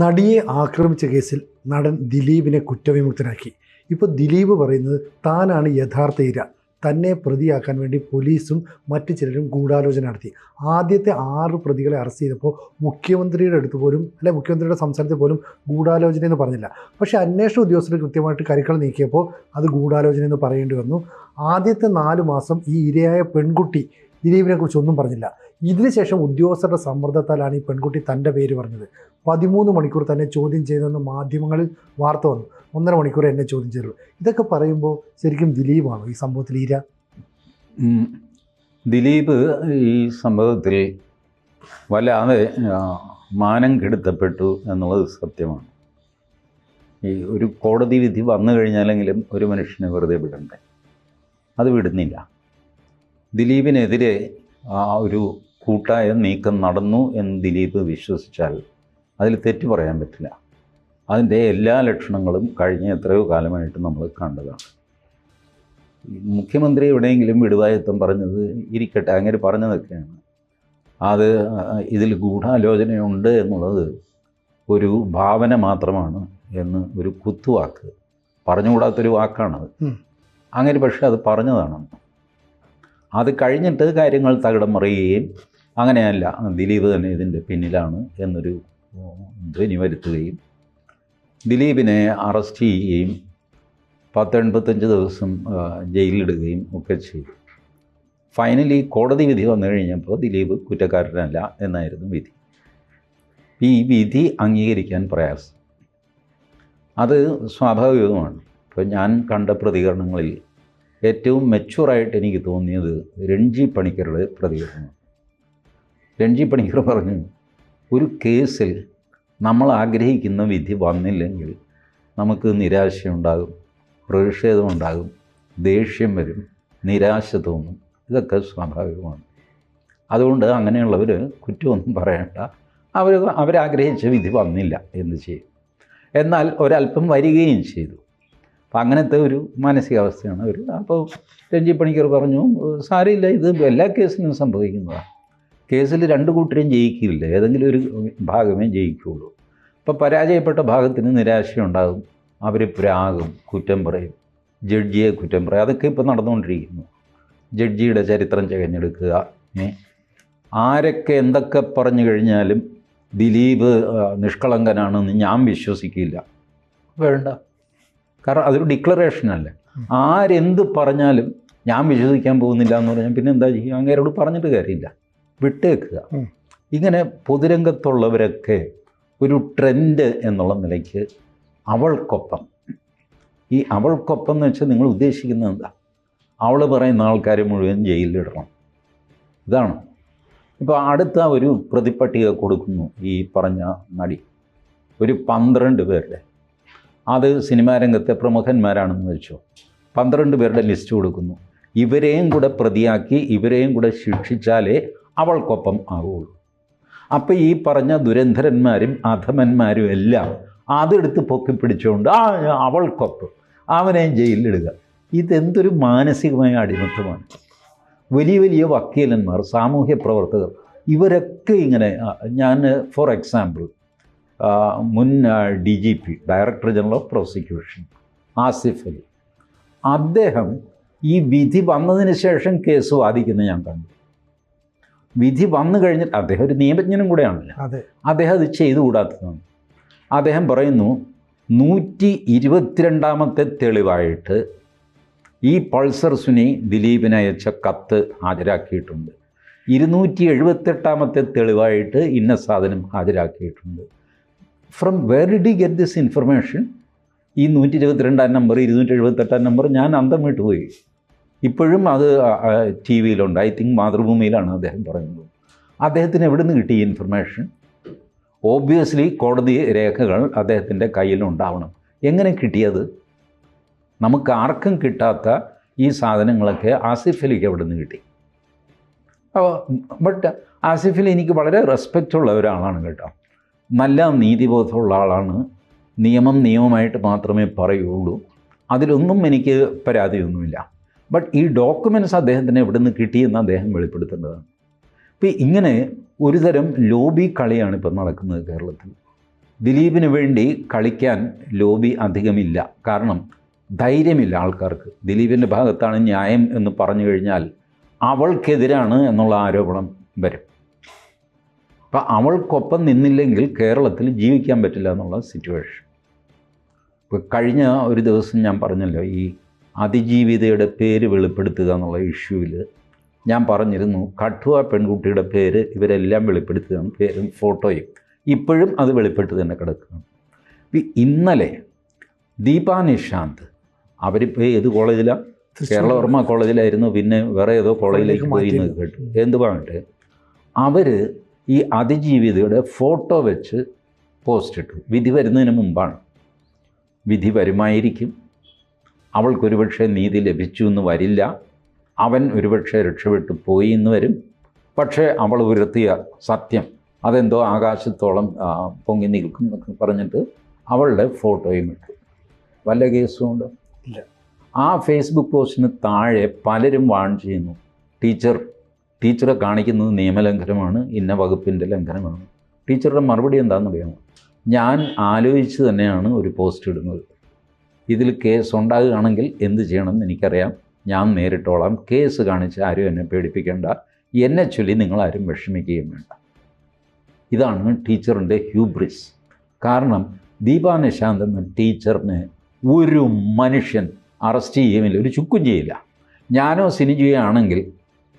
നടിയെ ആക്രമിച്ച കേസിൽ നടൻ ദിലീപിനെ കുറ്റവിമുക്തനാക്കി. ഇപ്പോൾ ദിലീപ് പറയുന്നത് താനാണ് യഥാർത്ഥ ഇര. തന്നെ പ്രതിയാക്കാൻ വേണ്ടി പോലീസും മറ്റു ചിലരും ഗൂഢാലോചന നടത്തി. ആദ്യത്തെ ആറ് പ്രതികളെ അറസ്റ്റ് ചെയ്തപ്പോൾ മുഖ്യമന്ത്രിയുടെ അടുത്ത് പോലും അല്ലെ മുഖ്യമന്ത്രിയുടെ സംസ്ഥാനത്ത് പോലും ഗൂഢാലോചന എന്ന് പറഞ്ഞില്ല. പക്ഷേ അന്വേഷണ ഉദ്യോഗസ്ഥർ കൃത്യമായിട്ട് കരുക്കൾ നീക്കിയപ്പോൾ അത് ഗൂഢാലോചന എന്ന് പറയേണ്ടി വന്നു. ആദ്യത്തെ നാല് മാസം ഈ ഇരയായ പെൺകുട്ടി ദിലീപിനെ കുറിച്ച് ഒന്നും പറഞ്ഞില്ല. ഇതിനുശേഷം ഉദ്യോഗസ്ഥരുടെ സമ്മർദ്ദത്താലാണ് ഈ പെൺകുട്ടി തന്റെ പേര് പറഞ്ഞത്. പതിമൂന്ന് മണിക്കൂർ തന്നെ ചോദ്യം ചെയ്തെന്ന് മാധ്യമങ്ങളിൽ വാർത്ത വന്നു. ഒന്നര മണിക്കൂർ എന്നെ ചോദ്യം ചെയ്തുള്ളൂ ഇതൊക്കെ പറയുമ്പോൾ ശരിക്കും ദിലീപാണോ ഈ സംഭവത്തിൽ ഈര. ദിലീപ് ഈ സംഭവത്തിൽ വല്ലാതെ മാനം കെടുത്തപ്പെട്ടു എന്നുള്ളത് സത്യമാണ്. ഈ ഒരു കോടതി വിധി വന്നു കഴിഞ്ഞാലെങ്കിലും ഒരു മനുഷ്യനെ വെറുതെ വിടണ്ടേ? അത് വിടുന്നില്ല. ദിലീപിനെതിരെ ആ ഒരു കൂട്ടായ നീക്കം നടന്നു എന്ന് ദിലീപ് വിശ്വസിച്ചാൽ അതിൽ തെറ്റു പറയാൻ പറ്റില്ല. അതിന്റെ എല്ലാ ലക്ഷണങ്ങളും കഴിഞ്ഞ എത്രയോ കാലമായിട്ട് നമ്മൾ കണ്ടതാണ്. മുഖ്യമന്ത്രി എവിടെയെങ്കിലും വിടുവായത്വം പറഞ്ഞത് ഇരിക്കട്ടെ അങ്ങനെ പറഞ്ഞതൊക്കെയാണ്. അത് ഇതിൽ ഗൂഢാലോചനയുണ്ട് എന്നുള്ളത് ഒരു ഭാവന മാത്രമാണ് എന്ന് ഒരു കുത്തുവാക്ക് പറഞ്ഞുകൂടാത്തൊരു വാക്കാണത്. അങ്ങനെ പക്ഷേ അത് പറഞ്ഞതാണ്. അത് കഴിഞ്ഞിട്ട് കാര്യങ്ങൾ തകിടം മറിയുകയും അങ്ങനെയല്ല ദിലീപ് തന്നെ ഇതിന്റെ പിന്നിലാണ് എന്നൊരു ധ്വനി വരുത്തുകയും ദിലീപിനെ അറസ്റ്റ് ചെയ്യുകയും പത്തെൺപത്തഞ്ച് ദിവസം ജയിലിലിടുകയും ഒക്കെ ചെയ്തു. ഫൈനലി കോടതി വിധി വന്നു കഴിഞ്ഞപ്പോൾ ദിലീപ് കുറ്റക്കാരനല്ല എന്നായിരുന്നു വിധി. ഈ വിധി അംഗീകരിക്കാൻ പ്രയാസം. അത് സ്വാഭാവികവുമാണ് ഇപ്പോൾ ഞാൻ കണ്ട പ്രതികരണങ്ങളിൽ ഏറ്റവും മെച്ചുവറായിട്ട് എനിക്ക് തോന്നിയത് രഞ്ജി പണിക്കരുടെ പ്രതികരണമാണ്. രഞ്ജി പണിക്കർ പറഞ്ഞു ഒരു കേസിൽ നമ്മൾ ആഗ്രഹിക്കുന്ന വിധി വന്നില്ലെങ്കിൽ നമുക്ക് നിരാശയുണ്ടാകും പ്രതിഷേധമുണ്ടാകും ദേഷ്യം വരും നിരാശ തോന്നും. ഇതൊക്കെ സ്വാഭാവികമാണ്. അതുകൊണ്ട് അങ്ങനെയുള്ളവർ കുറ്റമൊന്നും പറയണ്ട. അവർ അവരാഗ്രഹിച്ച വിധി വന്നില്ല എന്ന് ചെയ്യും. എന്നാൽ ഒരല്പം വരികയും ചെയ്തു. അപ്പം അങ്ങനത്തെ ഒരു മാനസികാവസ്ഥയാണ് അവർ. അപ്പോൾ രഞ്ജി പണിക്കർ പറഞ്ഞു സാരമില്ല ഇത് എല്ലാ കേസിലും സംഭവിക്കുന്നതാണ്. കേസിൽ രണ്ട് കൂട്ടരും ജയിക്കില്ല. ഏതെങ്കിലും ഒരു ഭാഗമേ ജയിക്കുകയുള്ളൂ അപ്പോൾ പരാജയപ്പെട്ട ഭാഗത്തിന് നിരാശയുണ്ടാകും. അവർ പ്രാകും കുറ്റം പറയും. ജഡ്ജിയെ കുറ്റം പറയും. അതൊക്കെ ഇപ്പോൾ നടന്നുകൊണ്ടിരിക്കുന്നു. ജഡ്ജിയുടെ ചരിത്രം ചകഞ്ഞെടുക്കുക? ആരൊക്കെ എന്തൊക്കെ പറഞ്ഞു കഴിഞ്ഞാലും ദിലീപ് നിഷ്കളങ്കനാണെന്ന് ഞാൻ വിശ്വസിക്കില്ല. വേണ്ട. കാരണം അതൊരു ഡിക്ലറേഷൻ അല്ലേ? ആരെന്ത് പറഞ്ഞാലും ഞാൻ വിശ്വസിക്കാൻ പോകുന്നില്ല എന്ന് പറഞ്ഞാൽ പിന്നെ എന്താ ചെയ്യുക അങ്ങേരോട് പറഞ്ഞിട്ട് കാര്യമില്ല. വിട്ടേക്കുക. ഇങ്ങനെ പൊതുരംഗത്തുള്ളവരൊക്കെ ഒരു ട്രെൻഡ് എന്നുള്ള നിലയ്ക്ക് അവൾക്കൊപ്പം. ഈ അവൾക്കൊപ്പം എന്ന് വെച്ചാൽ നിങ്ങൾ ഉദ്ദേശിക്കുന്നത് എന്താ? അവൾ പറയുന്ന ആൾക്കാരെ മുഴുവൻ ജയിലിലിടണം. ഇതാണ്. ഇപ്പോൾ അടുത്ത ഒരു പ്രതിപ്പട്ടിക കൊടുക്കുന്നു ഈ പറഞ്ഞ നടി. ഒരു പന്ത്രണ്ട് പേരുടെ. അത് സിനിമാ രംഗത്തെ പ്രമുഖന്മാരാണെന്ന് വെച്ചോ. പന്ത്രണ്ട് പേരുടെ ലിസ്റ്റ് കൊടുക്കുന്നു. ഇവരെയും കൂടെ പ്രതിയാക്കി ഇവരെയും കൂടെ ശിക്ഷിച്ചാലേ അവൾക്കൊപ്പം ആവുകയുള്ളൂ അപ്പോൾ ഈ പറഞ്ഞ ദുരന്ധരന്മാരും അധമന്മാരും എല്ലാം അതെടുത്ത് പൊക്കി പിടിച്ചുകൊണ്ട് ആ അവൾക്കൊപ്പം അവനെയും ജയിലിലിടുക. ഇതെന്തൊരു മാനസികമായ അടിമത്തമാണ്. വലിയ വലിയ വക്കീലന്മാർ സാമൂഹ്യ പ്രവർത്തകർ ഇവരൊക്കെ ഇങ്ങനെ ഞാൻ ഫോർ എക്സാമ്പിൾ മുൻ D G P director general of prosecution Asif Ali. അദ്ദേഹം ഈ വിധി വന്നതിന് ശേഷം കേസ് വാദിക്കുന്നത് ഞാൻ കണ്ടു. വിധി വന്നു കഴിഞ്ഞിട്ട് അദ്ദേഹം ഒരു നിയമജ്ഞനും കൂടെയാണല്ലോ. അതെ. അദ്ദേഹം അത് ചെയ്തുകൂടാത്തതാണ്. അദ്ദേഹം പറയുന്നു നൂറ്റി ഇരുപത്തിരണ്ടാമത്തെ തെളിവായിട്ട് ഈ പൾസർ സുനി ദിലീപിന് അയച്ച കത്ത് ഹാജരാക്കിയിട്ടുണ്ട്. ഇരുന്നൂറ്റി എഴുപത്തെട്ടാമത്തെ തെളിവായിട്ട് ഇന്ന സാധനം ഹാജരാക്കിയിട്ടുണ്ട്. From where did get this information ഈ നൂറ്റി ഇരുപത്തിരണ്ടാം നമ്പർ ഇരുന്നൂറ്റി എഴുപത്തെട്ടാം നമ്പർ ഞാൻ അന്തം വിട്ടുപോയി. ഇപ്പോഴും അത് ടി വിയിലുണ്ട്. ഐ തിങ്ക് മാതൃഭൂമിയിലാണ് അദ്ദേഹം പറയുന്നത്. അദ്ദേഹത്തിന് എവിടെ നിന്ന് കിട്ടി ഇൻഫർമേഷൻ ഓബ്വിയസ്ലി കോടതി രേഖകൾ അദ്ദേഹത്തിന്റെ കയ്യിലുണ്ടാവണം. എങ്ങനെ കിട്ടിയത്? നമുക്ക് ആർക്കും കിട്ടാത്ത ഈ സാധനങ്ങളൊക്കെ ആസിഫ് അലിക്ക് എവിടെ നിന്ന് കിട്ടി? അപ്പോൾ ബട്ട് ആസിഫ് അലി എനിക്ക് വളരെ റെസ്പെക്റ്റ് ഉള്ള ഒരാളാണ് കേട്ടോ. നല്ല നീതിബോധമുള്ള ആളാണ്. നിയമം നിയമമായിട്ട് മാത്രമേ പറയുള്ളൂ. അതിലൊന്നും എനിക്ക് പരാതിയൊന്നുമില്ല. ബട്ട് ഈ ഡോക്യുമെന്റ്സ് അദ്ദേഹത്തിന് എവിടെ നിന്ന് കിട്ടിയെന്ന് അദ്ദേഹം വെളിപ്പെടുത്തേണ്ടതാണ്. ഇപ്പോൾ ഇങ്ങനെ ഒരുതരം ലോബി കളിയാണ് ഇപ്പം നടക്കുന്നത് കേരളത്തിൽ. ദിലീപിന് വേണ്ടി കളിക്കാൻ ലോബി അധികമില്ല. കാരണം ധൈര്യമില്ല ആൾക്കാർക്ക്. ദിലീപിന്റെ ഭാഗത്താണ് ന്യായം എന്ന് പറഞ്ഞു കഴിഞ്ഞാൽ അവൾക്കെതിരാണ് എന്നുള്ള ആരോപണം വരും. അപ്പം അവൾക്കൊപ്പം നിന്നില്ലെങ്കിൽ കേരളത്തിൽ ജീവിക്കാൻ പറ്റില്ല എന്നുള്ള സിറ്റുവേഷൻ ഇപ്പോൾ കഴിഞ്ഞ ഒരു ദിവസം ഞാൻ പറഞ്ഞല്ലോ ഈ അതിജീവിതയുടെ പേര് വെളിപ്പെടുത്തുക എന്നുള്ള ഇഷ്യൂവിൽ ഞാൻ പറഞ്ഞിരുന്നു കഠുവ പെൺകുട്ടിയുടെ പേര് ഇവരെല്ലാം വെളിപ്പെടുത്തുകയാണ് പേരും ഫോട്ടോയും ഇപ്പോഴും അത് വെളിപ്പെട്ട് തന്നെ കിടക്കുകയാണ്. ഇന്നലെ ദീപാ നിഷാന്ത് അവരിപ്പോൾ ഏത് കോളേജിലാണ് കേരളവർമ്മ കോളേജിലായിരുന്നു പിന്നെ വേറെ ഏതോ കോളേജിലേക്ക് പോയി എന്ന് കേട്ടു. എന്ത് പറഞ്ഞിട്ട്? അവർ ഈ അതിജീവിതയുടെ ഫോട്ടോ വെച്ച് പോസ്റ്റ് ഇട്ടു. വിധി വരുന്നതിന് മുമ്പാണ്. വിധി വരുമായിരിക്കും. അവൾക്കൊരുപക്ഷെ നീതി ലഭിച്ചു എന്ന് വരില്ല. അവൻ ഒരുപക്ഷെ രക്ഷപ്പെട്ടു പോയി എന്ന് വരും. പക്ഷേ അവൾ ഉയർത്തിയ സത്യം അതെന്തോ ആകാശത്തോളം പൊങ്ങി നിൽക്കും എന്നൊക്കെ പറഞ്ഞിട്ട് അവളുടെ ഫോട്ടോയും ഇട്ടു. വല്ല കേസും ഉണ്ട്? ഇല്ല. ആ ഫേസ്ബുക്ക് പോസ്റ്റിന് താഴെ പലരും വാൺ ചെയ്യുന്നു. ടീച്ചർ ടീച്ചറെ കാണിക്കുന്നത് നിയമലംഘനമാണ് ഇന്ന വകുപ്പിന്റെ ലംഘനമാണ്. ടീച്ചറുടെ മറുപടി എന്താണെന്നറിയാമോ? ഞാൻ ആലോചിച്ച് തന്നെയാണ് ഒരു പോസ്റ്റ് ഇടുന്നത്. ഇതിൽ കേസ് ഉണ്ടാകുകയാണെങ്കിൽ എന്ത് ചെയ്യണമെന്ന് എനിക്കറിയാം. ഞാൻ നേരിട്ടോളാം. കേസ് കാണിച്ച് ആരും എന്നെ പേടിപ്പിക്കേണ്ട. എന്നെ ചൊല്ലി നിങ്ങളാരും വിഷമിക്കുകയും വേണ്ട. ഇതാണ് ടീച്ചറിന്റെ ഹ്യൂബ്രിസ് കാരണം ദീപാനിശാന്ത് എന്ന ടീച്ചറിനെ ഒരു മനുഷ്യൻ അറസ്റ്റ് ചെയ്യുമില്ല ഒരു ചുക്കും ചെയ്യില്ല. ഞാനോ സിനിജയാണെങ്കിൽ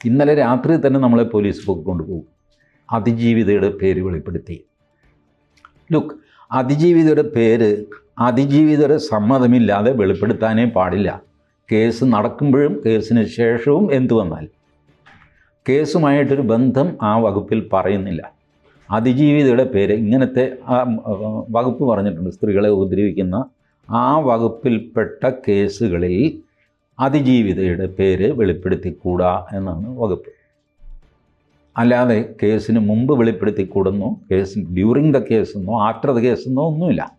ഇന്നലെ രാത്രി തന്നെ നമ്മളെ പോലീസ് കൊണ്ടുപോകും. അതിജീവിതയുടെ പേര് വെളിപ്പെടുത്തി. ലുക്ക് അതിജീവിതയുടെ പേര് അതിജീവിതയുടെ സമ്മതമില്ലാതെ വെളിപ്പെടുത്താനേ പാടില്ല. കേസ് നടക്കുമ്പോഴും കേസിന് ശേഷവും എന്തു വന്നാൽ? കേസുമായിട്ടൊരു ബന്ധം ആ വകുപ്പിൽ പറയുന്നില്ല. അതിജീവിതയുടെ പേര് ഇങ്ങനത്തെ ആ, വകുപ്പ് പറഞ്ഞിട്ടുണ്ട്. സ്ത്രീകളെ ഉപദ്രവിക്കുന്ന ആ വകുപ്പിൽപ്പെട്ട കേസുകളിൽ അതിജീവിതയുടെ പേര് വെളിപ്പെടുത്തിക്കൂടാ എന്നാണ് വകുപ്പ്. അല്ലാതെ കേസിന് മുമ്പ് വെളിപ്പെടുത്തിക്കൂടെന്നോ? കേസ് ഡ്യൂറിങ് ദ കേസ് എന്നോ ആഫ്റ്റർ ദ കേസ് എന്നോ ഒന്നുമില്ല.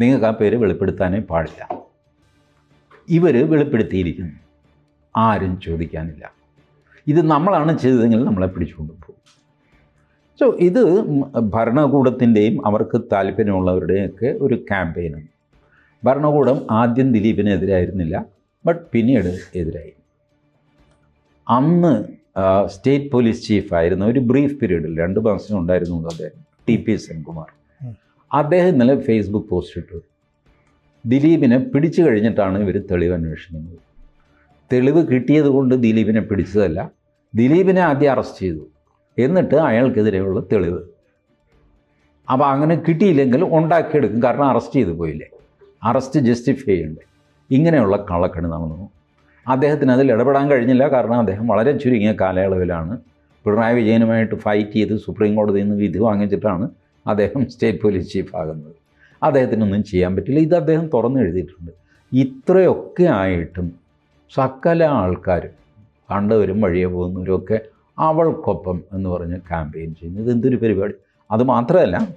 നിങ്ങൾക്ക് ആ പേര് വെളിപ്പെടുത്താനേ പാടില്ല. ഇവർ വെളിപ്പെടുത്തിയിരിക്കുന്നു. ആരും ചോദിക്കാനില്ല. ഇത് നമ്മളാണ് ചെയ്തതെങ്കിൽ നമ്മളെ പിടിച്ചുകൊണ്ട് പോകും സോ ഇത് ഭരണകൂടത്തിന്റെയും അവർക്ക് താല്പര്യമുള്ളവരുടെയൊക്കെ ഒരു ക്യാമ്പയിനാണ് ഭരണകൂടം ആദ്യം ദിലീപിനെതിരായിരുന്നില്ല ബട്ട് പിന്നീട് എതിരായി. അന്ന് സ്റ്റേറ്റ് പോലീസ് ചീഫായിരുന്ന ഒരു ബ്രീഫ് പീരീഡിൽ രണ്ട് മാസം ഉണ്ടായിരുന്നു അദ്ദേഹം ടി പി സെൻകുമാർ. അദ്ദേഹം ഇന്നലെ ഫേസ്ബുക്ക് പോസ്റ്റ് ഇട്ടു. ദിലീപിനെ പിടിച്ചു കഴിഞ്ഞിട്ടാണ് ഇവർ തെളിവ് അന്വേഷിക്കുന്നത്. തെളിവ് കിട്ടിയത് കൊണ്ട് ദിലീപിനെ പിടിച്ചതല്ല ദിലീപിനെ ആദ്യം അറസ്റ്റ് ചെയ്തു. എന്നിട്ട് അയാൾക്കെതിരെയുള്ള തെളിവ്. അപ്പോൾ അങ്ങനെ കിട്ടിയില്ലെങ്കിൽ ഉണ്ടാക്കിയെടുക്കും കാരണം അറസ്റ്റ് ചെയ്തു പോയില്ലേ. അറസ്റ്റ് ജസ്റ്റിഫൈ ചെയ്യണ്ടേ. ഇങ്ങനെയുള്ള കള്ളക്കണി നടന്നു. അദ്ദേഹത്തിന് അതിൽ ഇടപെടാൻ കഴിഞ്ഞില്ല. കാരണം അദ്ദേഹം വളരെ ചുരുങ്ങിയ കാലയളവിലാണ് പിണറായി വിജയനുമായിട്ട് ഫൈറ്റ് ചെയ്ത് സുപ്രീം കോടതിയിൽ നിന്ന് വിധി വാങ്ങിച്ചിട്ടാണ് അദ്ദേഹം സ്റ്റേറ്റ് പോലീസ് ചീഫ് ആകുന്നത്. അദ്ദേഹത്തിനൊന്നും ചെയ്യാൻ പറ്റില്ല. ഇത് അദ്ദേഹം തുറന്നു എഴുതിയിട്ടുണ്ട്. ഇത്രയൊക്കെ ആയിട്ടും സകല ആൾക്കാരും കണ്ടവരും വഴിയെ പോകുന്നവരും ഒക്കെ അവൾക്കൊപ്പം എന്ന് പറഞ്ഞ് ക്യാമ്പയിൻ ചെയ്യുന്നു. ഇത് ഇതെന്തൊരു പരിപാടി? അതുമാത്രമല്ല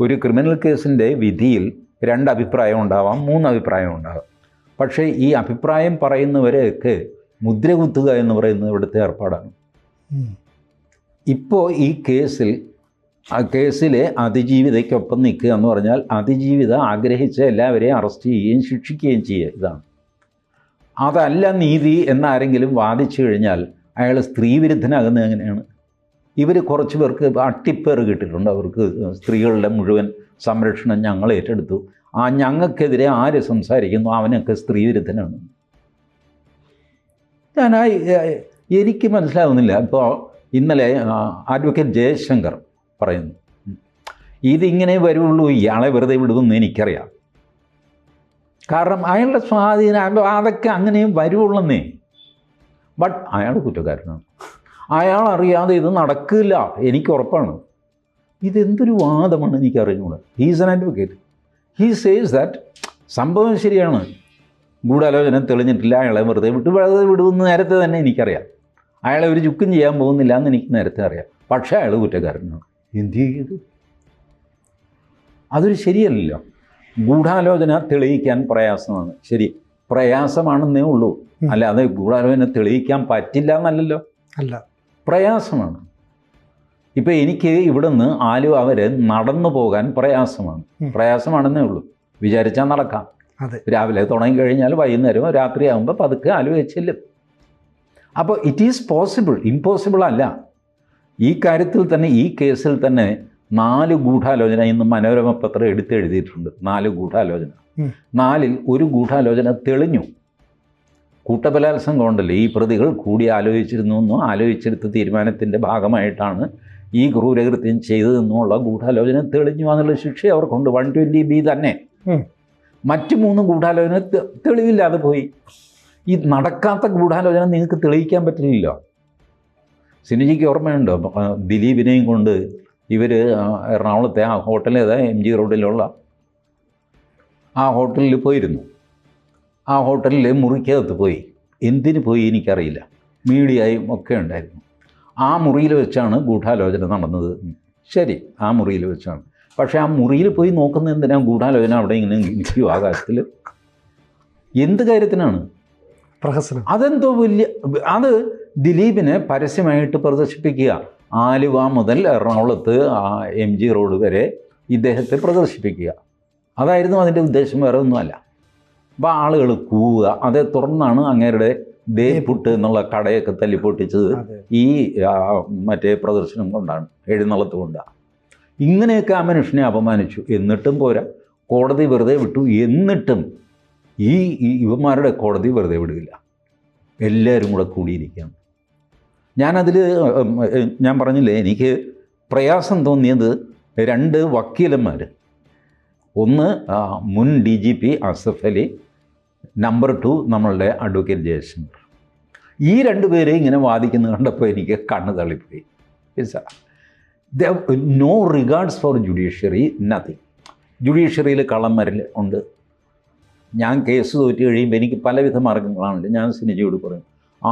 ഒരു ക്രിമിനൽ കേസിന്റെ വിധിയിൽ രണ്ട് അഭിപ്രായം ഉണ്ടാവാം മൂന്ന് അഭിപ്രായം ഉണ്ടാവാം. പക്ഷേ ഈ അഭിപ്രായം പറയുന്നവരെയൊക്കെ മുദ്ര കുത്തുക എന്ന് പറയുന്നത് ഇവിടുത്തെ ഏർപ്പാടാണ്. ഇപ്പോൾ ഈ കേസിൽ ആ കേസിലെ അതിജീവിതയ്ക്കൊപ്പം നിൽക്കുക എന്ന് പറഞ്ഞാൽ അതിജീവിത ആഗ്രഹിച്ച എല്ലാവരെയും അറസ്റ്റ് ചെയ്യുകയും ശിക്ഷിക്കുകയും ചെയ്യുക ഇതാണ്. അതല്ല നീതി എന്നാരെങ്കിലും വാദിച്ചു കഴിഞ്ഞാൽ അയാൾ സ്ത്രീവിരുദ്ധനാകുന്നത് എങ്ങനെയാണ്? ഇവർ കുറച്ച് പേർക്ക് അട്ടിപ്പേർ കിട്ടിയിട്ടുണ്ട്. അവർക്ക് സ്ത്രീകളുടെ മുഴുവൻ സംരക്ഷണം ഞങ്ങൾ ഏറ്റെടുത്തു. ആ ഞങ്ങൾക്കെതിരെ ആര് സംസാരിക്കുന്നു? അവനൊക്കെ സ്ത്രീവിരുദ്ധനാണ്. ഞാൻ എനിക്ക് മനസ്സിലാവുന്നില്ല. ഇപ്പോൾ ഇന്നലെ അഡ്വക്കേറ്റ് ജയശങ്കർ പറയുന്നു ഇതിങ്ങനെ വരുള്ളൂ ഇയാളെ വെറുതെ വിടുമെന്ന് എനിക്കറിയാം. കാരണം അയാളുടെ സ്വാധീനം അതൊക്കെ അങ്ങനെയും വരുവുള്ളെന്നേ ബട്ട് അയാൾ കുറ്റക്കാരനാണ്. അയാൾ അറിയാതെ ഇത് നടക്കില്ല. എനിക്ക് ഉറപ്പാണ്. ഇതെന്തൊരു വാദമാണ് എനിക്ക് അറിഞ്ഞുകൂടാ he's an advocate he says that സംഭവം ശരിയാണ്. ഗൂഢാലോചന തെളിഞ്ഞിട്ടില്ല. അയാളെ വെറുതെ വിട്ട്. വെറുതെ വിടുമെന്ന് നേരത്തെ തന്നെ എനിക്കറിയാം. അയാളെ ഒരു ചുക്കും ചെയ്യാൻ പോകുന്നില്ല എന്ന് എനിക്ക് നേരത്തെ അറിയാം. പക്ഷേ അയാൾ കുറ്റക്കാരനാണ്. എന്ത് ചെയ്തു അതൊരു ശരിയല്ലല്ലോ. ഗൂഢാലോചന തെളിയിക്കാൻ പ്രയാസമാണ്. ശരി പ്രയാസമാണെന്നേ ഉള്ളൂ. അല്ലാതെ ഗൂഢാലോചന തെളിയിക്കാൻ പറ്റില്ല എന്നല്ലല്ലോ. അല്ല. പ്രയാസമാണ്. ഇപ്പോൾ എനിക്ക് ഇവിടുന്ന് ആലുവ വരെ നടന്നു പോകാൻ പ്രയാസമാണ്. പ്രയാസമാണെന്നേ ഉള്ളൂ. വിചാരിച്ചാൽ നടക്കാം. അതെ. രാവിലെ തുടങ്ങി കഴിഞ്ഞാൽ വൈകുന്നേരം രാത്രിയാകുമ്പോൾ പതുക്കെ ആലുവ ചെല്ലും അപ്പോൾ ഇറ്റ് ഈസ് പോസിബിൾ ഇമ്പോസിബിൾ അല്ല. ഈ കാര്യത്തിൽ തന്നെ ഈ കേസിൽ തന്നെ നാല് ഗൂഢാലോചന ഇന്ന് മനോരമ പത്രം എടുത്തെഴുതിയിട്ടുണ്ട് നാല് ഗൂഢാലോചന. നാലിൽ ഒരു ഗൂഢാലോചന തെളിഞ്ഞു. കൂട്ടബലാത്സംഗം ഉണ്ടല്ലോ. ഈ പ്രതികൾ കൂടി ആലോചിച്ചിരുന്നു എന്നും ആലോചിച്ചെടുത്ത തീരുമാനത്തിന്റെ ഭാഗമായിട്ടാണ് ഈ ക്രൂരകൃത്യം ചെയ്തതെന്നുള്ള ഗൂഢാലോചന തെളിഞ്ഞു എന്നുള്ള ശിക്ഷ അവർക്കുണ്ട് വൺ ട്വന്റി ബി തന്നെ. മറ്റ് മൂന്ന് ഗൂഢാലോചന തെളിവില്ലാതെ പോയി. ഈ നടക്കാത്ത ഗൂഢാലോചന നിങ്ങൾക്ക് തെളിയിക്കാൻ പറ്റില്ലല്ലോ. സിനിജിക്ക് ഓർമ്മയുണ്ടോ? ദിലീപിനെയും കൊണ്ട് ഇവർ എറണാകുളത്തെ ആ ഹോട്ടൽ ഏതാ എം ജി റോഡിലുള്ള ആ ഹോട്ടലിൽ പോയിരുന്നു. ആ ഹോട്ടലിൽ മുറിക്കകത്ത് പോയി. എന്തിനു പോയി എനിക്കറിയില്ല. മീഡിയയും ഒക്കെ ഉണ്ടായിരുന്നു. ആ മുറിയിൽ വെച്ചാണ് ഗൂഢാലോചന നടന്നത്. ശരി ആ മുറിയിൽ വെച്ചാണ്. പക്ഷേ ആ മുറിയിൽ പോയി നോക്കുന്ന എന്തിനാണ് ഗൂഢാലോചന അവിടെ ഇങ്ങനെ നിൽക്കും ആകാശത്തിൽ? എന്ത് കാര്യത്തിനാണ്? പ്രഹസനം. അതെന്തോ വലിയ അത് ദിലീപിനെ പരസ്യമായിട്ട് പ്രദർശിപ്പിക്കുക. ആലുവ മുതൽ എറണാകുളത്ത് ആ എം ജി റോഡ് വരെ ഇദ്ദേഹത്തെ പ്രദർശിപ്പിക്കുക. അതായിരുന്നു അതിന്റെ ഉദ്ദേശം വേറെ ഒന്നുമല്ല. അപ്പോൾ ആളുകൾ കൂവുക. അതേ തുടർന്നാണ് അങ്ങേരുടെ ദേ പുട്ട് എന്നുള്ള കടയൊക്കെ തല്ലിപ്പൊട്ടിച്ചത് ഈ മറ്റേ പ്രദർശനം കൊണ്ടാണ് എഴുന്നള്ളത്ത് കൊണ്ടാണ് ഇങ്ങനെയൊക്കെ ആ മനുഷ്യനെ അപമാനിച്ചു. എന്നിട്ടും പോരാ. കോടതി വെറുതെ വിട്ടു. എന്നിട്ടും ഈ ഈ ഇവന്മാരുടെ കോടതി വെറുതെ വിടില്ല എല്ലാവരും കൂടെ കൂടിയിരിക്കുകയാണ്. ഞാനതിൽ ഞാൻ പറഞ്ഞില്ലേ എനിക്ക് പ്രയാസം തോന്നിയത് രണ്ട് വക്കീലന്മാർ ഒന്ന് മുൻ D G P Asaf Ali number two നമ്മളുടെ അഡ്വക്കേറ്റ് ജയശങ്കർ. ഈ രണ്ട് പേരെ ഇങ്ങനെ വാദിക്കുന്നത് കണ്ടപ്പോൾ എനിക്ക് കണ്ണ് തള്ളിപ്പോയി. No regards for judiciary nothing ജുഡീഷ്യറിയിൽ കള്ളം വരൽ ഉണ്ട്. ഞാൻ കേസ് തോറ്റി കഴിയുമ്പോൾ എനിക്ക് പലവിധ മാർഗങ്ങളാണല്ലോ ഞാൻ സിനിജിയോട് പറയും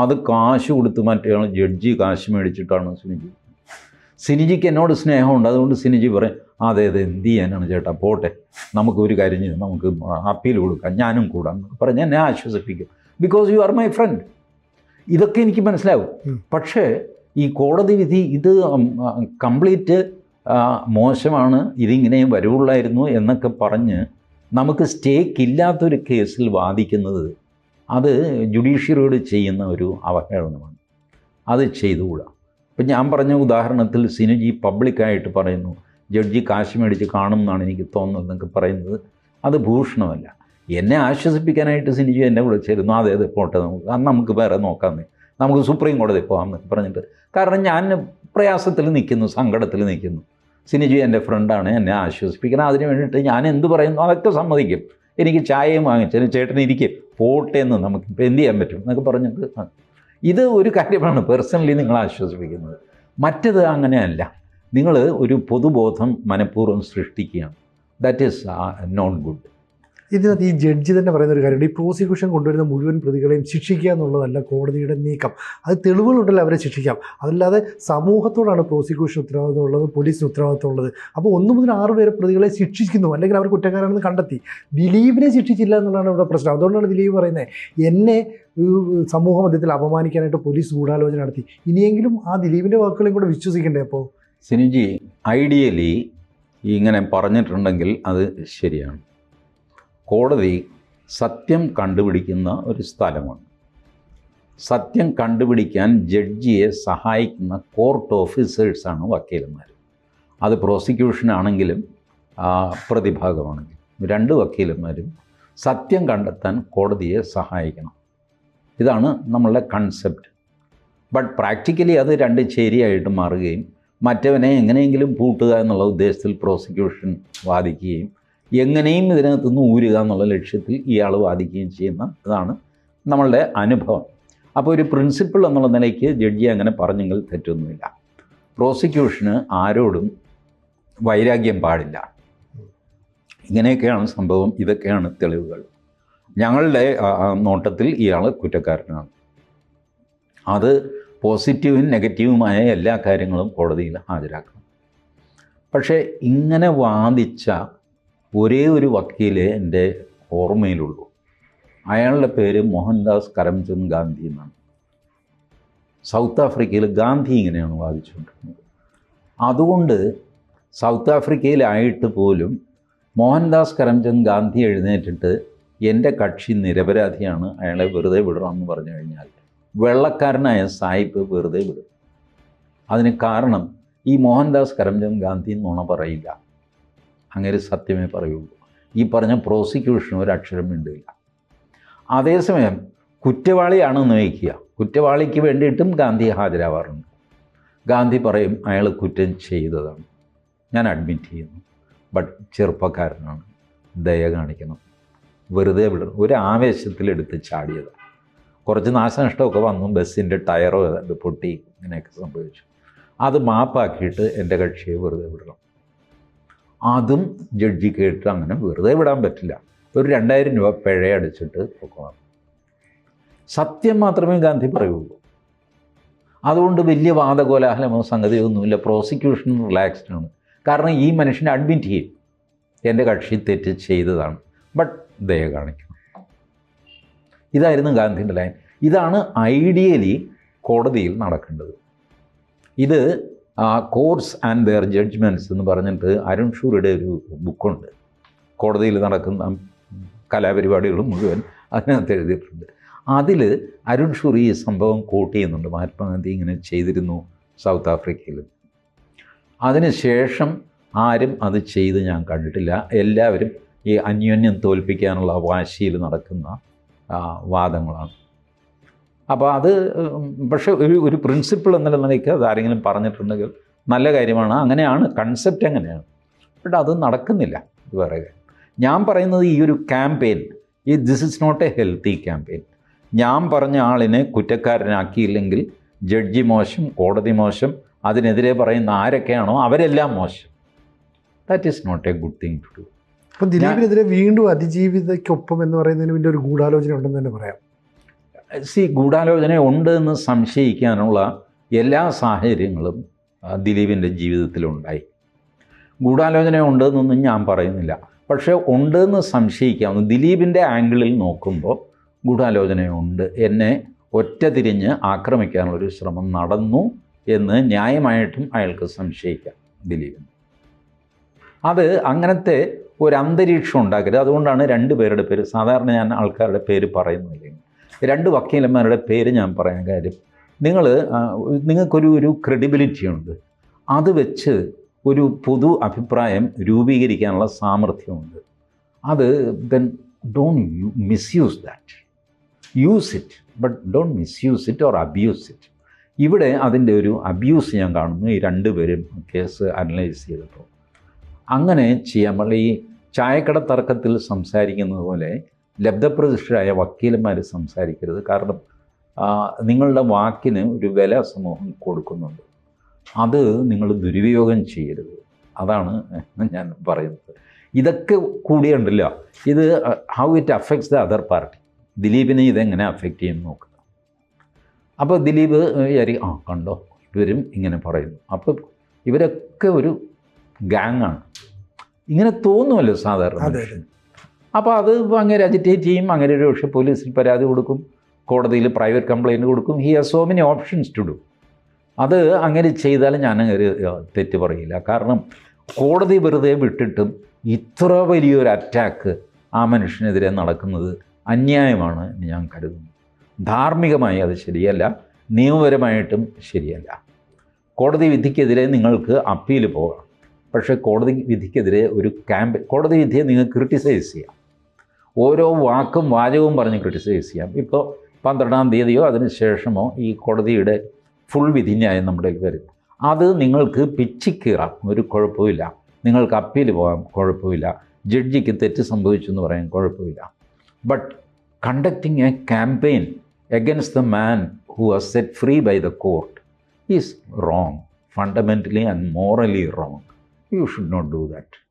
അത് കാശ് കൊടുത്ത് മറ്റേ ജഡ്ജി കാശ് മേടിച്ചിട്ടാണ് സിനിജി? സിനിജിക്ക് എന്നോട് സ്നേഹമുണ്ട്. അതുകൊണ്ട് സിനിജി പറയും അതെ അതെ എന്ത് ചെയ്യാനാണ് ചേട്ടാ? പോട്ടെ. നമുക്ക് ഒരു കാര്യം ചെയ്യാം. നമുക്ക് അപ്പീൽ കൊടുക്കാം. ഞാനും കൂടാം പറഞ്ഞ് എന്നെ ആശ്വസിപ്പിക്കും. Because you are my friend ഇതൊക്കെ എനിക്ക് മനസ്സിലാവും. പക്ഷേ ഈ കോടതി വിധി ഇത് കംപ്ലീറ്റ് മോശമാണ്. ഇതിങ്ങനെ വരുവുള്ളായിരുന്നു എന്നൊക്കെ പറഞ്ഞ് നമുക്ക് സ്റ്റേക്ക് ഇല്ലാത്തൊരു കേസിൽ വാദിക്കുന്നത് അത് ജുഡീഷ്യറിയോട് ചെയ്യുന്ന ഒരു അവഹേളനമാണ്. അത് ചെയ്തുകൂടാ. ഇപ്പം ഞാൻ പറഞ്ഞ ഉദാഹരണത്തിൽ സിനുജി പബ്ലിക്കായിട്ട് പറയുന്നു. ജഡ്ജി കാശ് മേടിച്ച് കാണും എന്നാണ് എനിക്ക് തോന്നുന്നത് എന്നൊക്കെ പറയുന്നത്. അത് ഭൂഷണമല്ല. എന്നെ ആശ്വസിപ്പിക്കാനായിട്ട് സിനിജു എന്നെ വിളിച്ചിരുന്നു അതെ അതെ പോട്ടെ നമുക്ക് അന്ന് നമുക്ക് വേറെ നോക്കാമെന്ന് നമുക്ക് സുപ്രീം കോടതി പോകാം എന്നൊക്കെ പറഞ്ഞിട്ട്. കാരണം ഞാൻ പ്രയാസത്തിൽ നിൽക്കുന്നു സങ്കടത്തിൽ നിൽക്കുന്നു. സിനിജു എന്റെ ഫ്രണ്ടാണ് എന്നെ ആശ്വസിപ്പിക്കണം. അതിന് വേണ്ടിയിട്ട് ഞാൻ എന്ത് പറയുന്നു അതൊക്കെ സമ്മതിക്കും. എനിക്ക് ചായയും വാങ്ങിച്ചതിന് ചേട്ടൻ ഇരിക്കും പോട്ടെ എന്ന് നമുക്ക് ഇപ്പോൾ എന്ത് ചെയ്യാൻ പറ്റും എന്നൊക്കെ പറഞ്ഞിട്ട്. ഇത് ഒരു കാര്യമാണ് പേഴ്സണലി നിങ്ങൾ ആശ്വസിപ്പിക്കുന്നത്. മറ്റത് അങ്ങനെയല്ല. നിങ്ങൾ ഒരു പൊതുബോധം മനഃപൂർവം സൃഷ്ടിക്കുകയാണ്. ദാറ്റ് ഈസ് നോട്ട് ഗുഡ് ഇതിനകത്ത് ഈ ജഡ്ജി തന്നെ പറയുന്ന ഒരു കാര്യമുണ്ട്. ഈ പ്രോസിക്യൂഷൻ കൊണ്ടുവരുന്ന മുഴുവൻ പ്രതികളെയും ശിക്ഷിക്കുക എന്നുള്ളതല്ല കോടതിയുടെ നീക്കം. അത് തെളിവുകളുണ്ടല്ലോ അവരെ ശിക്ഷിക്കാം. അതല്ലാതെ സമൂഹത്തോടാണ് പ്രോസിക്യൂഷൻ ഉത്തരവാദിത്വം ഉള്ളത് പോലീസിന് ഉത്തരവാദിത്വം ഉള്ളത് അപ്പോൾ ഒന്ന് മുതൽ ആറ് പേരെ പ്രതികളെ ശിക്ഷിക്കുന്നു. അല്ലെങ്കിൽ അവർ കുറ്റക്കാരാണെന്ന് കണ്ടെത്തി. ദിലീപിനെ ശിക്ഷിച്ചില്ല എന്നുള്ളതാണ് ഇവിടെ പ്രശ്നം. അതുകൊണ്ടാണ് ദിലീപ് പറയുന്നത് എന്നെ സമൂഹ മധ്യത്തിൽ അപമാനിക്കാനായിട്ട് പോലീസ് ഗൂഢാലോചന നടത്തി. ഇനിയെങ്കിലും ആ ദിലീപിന്റെ വാക്കുകളെയും കൂടെ വിശ്വസിക്കണ്ടേ അപ്പോൾ സിനിജി ഐഡിയലി ഇങ്ങനെ പറഞ്ഞിട്ടുണ്ടെങ്കിൽ അത് ശരിയാണ്. കോടതി സത്യം കണ്ടുപിടിക്കുന്ന ഒരു സ്ഥലമാണ്. സത്യം കണ്ടുപിടിക്കാൻ ജഡ്ജിയെ സഹായിക്കുന്ന കോർട്ട് ഓഫീസേഴ്സാണ് വക്കീലന്മാർ അത് പ്രോസിക്യൂഷനാണെങ്കിലും പ്രതിഭാഗമാണെങ്കിലും. രണ്ട് വക്കീലന്മാരും സത്യം കണ്ടെത്താൻ കോടതിയെ സഹായിക്കണം. ഇതാണ് നമ്മളുടെ കൺസെപ്റ്റ്. ബട്ട് പ്രാക്ടിക്കലി അത് രണ്ട് ചേരിയായിട്ട് മാറുകയും മറ്റവനെ എങ്ങനെയെങ്കിലും പൂട്ടുക എന്നുള്ള ഉദ്ദേശത്തിൽ പ്രോസിക്യൂഷൻ വാദിക്കുകയും എങ്ങനെയും ഇതിനകത്തുനിന്ന് ഊരുക എന്നുള്ള ലക്ഷ്യത്തിൽ ഇയാൾ വാദിക്കുകയും ചെയ്യുന്ന ഇതാണ് നമ്മളുടെ അനുഭവം. അപ്പോൾ ഒരു പ്രിൻസിപ്പിൾ എന്നുള്ള നിലയ്ക്ക് ജഡ്ജി അങ്ങനെ പറഞ്ഞെങ്കിൽ തെറ്റൊന്നുമില്ല. പ്രോസിക്യൂഷന് ആരോടും വൈരാഗ്യം പാടില്ല. ഇങ്ങനെയൊക്കെയാണ് സംഭവം ഇതൊക്കെയാണ് തെളിവുകൾ. ഞങ്ങളുടെ നോട്ടത്തിൽ ഇയാൾ കുറ്റക്കാരനാണ്. അത് പോസിറ്റീവും നെഗറ്റീവുമായ എല്ലാ കാര്യങ്ങളും കോടതിയിൽ ഹാജരാക്കണം. പക്ഷേ ഇങ്ങനെ വാദിച്ച ഒരേ ഒരു വക്കീലെ എന്റെ ഓർമ്മയിലുള്ളൂ. അയാളുടെ പേര് മോഹൻദാസ് കരംചന്ദ് ഗാന്ധി എന്നാണ്. സൗത്ത് ആഫ്രിക്കയിൽ ഗാന്ധി ഇങ്ങനെയാണ് വാദിച്ചുകൊണ്ടിരുന്നത്. അതുകൊണ്ട് സൗത്ത് ആഫ്രിക്കയിലായിട്ട് പോലും മോഹൻദാസ് കരംചന്ദ് ഗാന്ധി എഴുന്നേറ്റിട്ട് എന്റെ കക്ഷി നിരപരാധിയാണ് അയാളെ വെറുതെ വിടണമെന്ന് പറഞ്ഞു കഴിഞ്ഞാൽ വെള്ളക്കാരനായ സായിപ്പ് വെറുതെ വിടും. അതിന് കാരണം ഈ മോഹൻദാസ് കരംചന്ദ് ഗാന്ധി നുണ പറയില്ല. അങ്ങനെ സത്യമേ പറയുള്ളൂ. ഈ പറഞ്ഞ പ്രോസിക്യൂഷൻ ഒരു അക്ഷരം മിണ്ടില്ല. അതേസമയം കുറ്റവാളിയാണെന്ന് വയ്ക്കുക കുറ്റവാളിക്ക് വേണ്ടിയിട്ടും ഗാന്ധി ഹാജരാവാറുണ്ട്. ഗാന്ധി പറയും അയാൾ കുറ്റം ചെയ്തതാണ്. ഞാൻ അഡ്മിറ്റ് ചെയ്യുന്നു. ബട്ട് ചെറുപ്പക്കാരനാണ്. ദയ കാണിക്കണം. വെറുതെ വിടണം. ഒരു ആവേശത്തിലെടുത്ത് ചാടിയത് കുറച്ച് നാശനഷ്ടമൊക്കെ വന്നു. ബസ്സിന്റെ ടയറോ അത് പൊട്ടി ഇങ്ങനെയൊക്കെ സംഭവിച്ചു. അത് മാപ്പാക്കിയിട്ട് എന്റെ കക്ഷിയെ വെറുതെ വിടണം. അതും ജഡ്ജി കേട്ട് അങ്ങനെ വെറുതെ വിടാൻ പറ്റില്ല. ഒരു രണ്ടായിരം രൂപ പിഴ അടിച്ചിട്ട് പൊക്കണം സത്യം മാത്രമേ ഗാന്ധി പറയുള്ളൂ. അതുകൊണ്ട് വലിയ വാദകോലാഹലമോ സംഗതിയൊന്നുമില്ല. പ്രോസിക്യൂഷൻ റിലാക്സ്ഡ് ആണ്. കാരണം ഈ മനുഷ്യനെ അഡ്മിറ്റ് ചെയ്യും. എന്റെ കക്ഷി തെറ്റ് ചെയ്തതാണ്. ബട്ട് ദയ കാണിക്കണം ഇതായിരുന്നു ഗാന്ധിന്റെ ലൈൻ. ഇതാണ് ഐഡിയലി കോടതിയിൽ നടക്കേണ്ടത്. ഇത് കോർട്സ് ആൻഡ് ദെയർ ജഡ്ജ്മെന്റ്സ് എന്ന് പറഞ്ഞിട്ട് അരുൺ ഷൂറിയുടെ ഒരു ബുക്കുണ്ട്. കോടതിയിൽ നടക്കുന്ന കലാപരിപാടികൾ മുഴുവൻ അതിനകത്ത് എഴുതിയിട്ടുണ്ട്. അതിൽ അരുൺ ഷൂറി ഈ സംഭവം കോട്ട് ചെയ്യുന്നുണ്ട്. മഹാത്മാഗാന്ധി ഇങ്ങനെ ചെയ്തിരുന്നു സൗത്ത് ആഫ്രിക്കയിൽ. അതിനുശേഷം ആരും അത് ചെയ്ത് ഞാൻ കണ്ടിട്ടില്ല. എല്ലാവരും ഈ അന്യോന്യം തോൽപ്പിക്കാനുള്ള വാശിയിൽ നടക്കുന്ന വാദങ്ങളാണ്. അപ്പോൾ അത് പക്ഷേ ഒരു ഒരു പ്രിൻസിപ്പിൾ എന്നുള്ള നിലയ്ക്ക് അത് ആരെങ്കിലും പറഞ്ഞിട്ടുണ്ടെങ്കിൽ നല്ല കാര്യമാണ്. അങ്ങനെയാണ് കൺസെപ്റ്റ് അങ്ങനെയാണ്. ബട്ട് അത് നടക്കുന്നില്ല ഇത് വേറെ ഞാൻ പറയുന്നത് ഈ ഒരു ക്യാമ്പയിൻ ഈ this is not a healthy campaign ഞാൻ പറഞ്ഞ ആളിനെ കുറ്റക്കാരനാക്കിയില്ലെങ്കിൽ ജഡ്ജി മോശം കോടതി മോശം അതിനെതിരെ പറയുന്ന ആരൊക്കെയാണോ അവരെല്ലാം മോശം. That is not a good thing to do അപ്പം ദിലീപിനെതിരെ വീണ്ടും അതിജീവിതയ്ക്കൊപ്പം എന്ന് പറയുന്നതിന് വലിയ ഒരു ഗൂഢാലോചന ഉണ്ടെന്ന് തന്നെ പറയാം. സി ഗൂഢാലോചന ഉണ്ട് എന്ന് സംശയിക്കാനുള്ള എല്ലാ സാഹചര്യങ്ങളും ദിലീപിന്റെ ജീവിതത്തിലുണ്ടായി. ഗൂഢാലോചന ഉണ്ടെന്നൊന്നും ഞാൻ പറയുന്നില്ല. പക്ഷേ ഉണ്ട് എന്ന് സംശയിക്കാവുന്ന ദിലീപിന്റെ ആംഗിളിൽ നോക്കുമ്പോൾ ഗൂഢാലോചനയുണ്ട് എന്നെ ഒറ്റ തിരിഞ്ഞ് ആക്രമിക്കാനുള്ളൊരു ശ്രമം നടന്നു എന്ന് ന്യായമായിട്ടും അയാൾക്ക് സംശയിക്കാം ദിലീപിന്. അത് അങ്ങനത്തെ ഒരു അന്തരീക്ഷം ഉണ്ടാക്കരുത്. അതുകൊണ്ടാണ് രണ്ട് പേരുടെ പേര് സാധാരണ ഞാൻ ആൾക്കാരുടെ പേര് പറയുന്നില്ല രണ്ട് വക്കീലന്മാരുടെ പേര് ഞാൻ പറയാൻ കാര്യം. നിങ്ങൾ നിങ്ങൾക്കൊരു ഒരു ക്രെഡിബിലിറ്റി ഉണ്ട്. അത് വെച്ച് ഒരു പൊതു അഭിപ്രായം രൂപീകരിക്കാനുള്ള സാമർഥ്യമുണ്ട്. അത് then don't you misuse that use it but don't misuse it or abuse it ഇവിടെ അതിന്റെ ഒരു അബ്യൂസ് ഞാൻ കാണുന്നു. ഈ രണ്ടുപേരും കേസ് അനലൈസ് ചെയ്തപ്പോൾ. അങ്ങനെ ചെയ്യാൻ പാടില്ല ഈ ചായക്കട തർക്കത്തിൽ സംസാരിക്കുന്നത് പോലെ ലബ്ധപ്രതിഷ്ഠരായ വക്കീലന്മാർ സംസാരിക്കരുത്. കാരണം നിങ്ങളുടെ വാക്കിന് ഒരു വില സമൂഹം കൊടുക്കുന്നുണ്ട്. അത് നിങ്ങൾ ദുരുപയോഗം ചെയ്യരുത്. അതാണ് ഞാൻ പറയുന്നത്. ഇതൊക്കെ കൂടിയുണ്ടല്ലോ. ഇത് how it affects the other party ദിലീപിനെ ഇതെങ്ങനെ അഫക്റ്റ് ചെയ്യും നോക്കുക അപ്പോൾ ദിലീപ് വിചാരിക്കും ആ കണ്ടോ? ഇവരും ഇങ്ങനെ പറയുന്നു. അപ്പോൾ ഇവരൊക്കെ ഒരു ഗാങ്ങാണ്. ഇങ്ങനെ തോന്നുമല്ലോ സാധാരണ അപ്പോൾ അത്. അങ്ങനെ അജിറ്റേറ്റ് ചെയ്യും അങ്ങനെ ഒരു പക്ഷേ പോലീസിൽ പരാതി കൊടുക്കും കോടതിയിൽ പ്രൈവറ്റ് കംപ്ലയിന്റ് കൊടുക്കും he has so many options to do അത് അങ്ങനെ ചെയ്താൽ ഞാൻ ഒരു തെറ്റ് പറയില്ല. കാരണം കോടതി വെറുതെ വിട്ടിട്ടും ഇത്ര വലിയൊരു അറ്റാക്ക് ആ മനുഷ്യനെതിരെ നടക്കുന്നത് അന്യായമാണ് എന്ന് ഞാൻ കരുതുന്നു. ധാർമ്മികമായി അത് ശരിയല്ല നിയമപരമായിട്ടും ശരിയല്ല. കോടതി വിധിക്കെതിരെ നിങ്ങൾക്ക് അപ്പീൽ പോകാം പക്ഷേ കോടതി വിധിക്കെതിരെ ഒരു ക്യാമ്പ് കോടതി വിധിയെ നിങ്ങൾ ക്രിട്ടിസൈസ് ചെയ്യാം. ഓരോ വാക്കും വാചകവും പറഞ്ഞ് ക്രിട്ടിസൈസ് ചെയ്യാം. ഇപ്പോൾ പന്ത്രണ്ടാം തീയതിയോ അതിന് ശേഷമോ ഈ കോടതിയുടെ ഫുൾ വിധിന്യായം നമ്മുടെ വരും. അത് നിങ്ങൾക്ക് പിച്ചിക്കീറാം ഒരു കുഴപ്പമില്ല നിങ്ങൾക്ക് അപ്പീൽ പോകാം. കുഴപ്പമില്ല ജഡ്ജിക്ക് തെറ്റ് സംഭവിച്ചു എന്ന് പറയാൻ കുഴപ്പമില്ല but conducting a campaign against the man who are set free by the court is wrong fundamentally and morally wrong you should not do that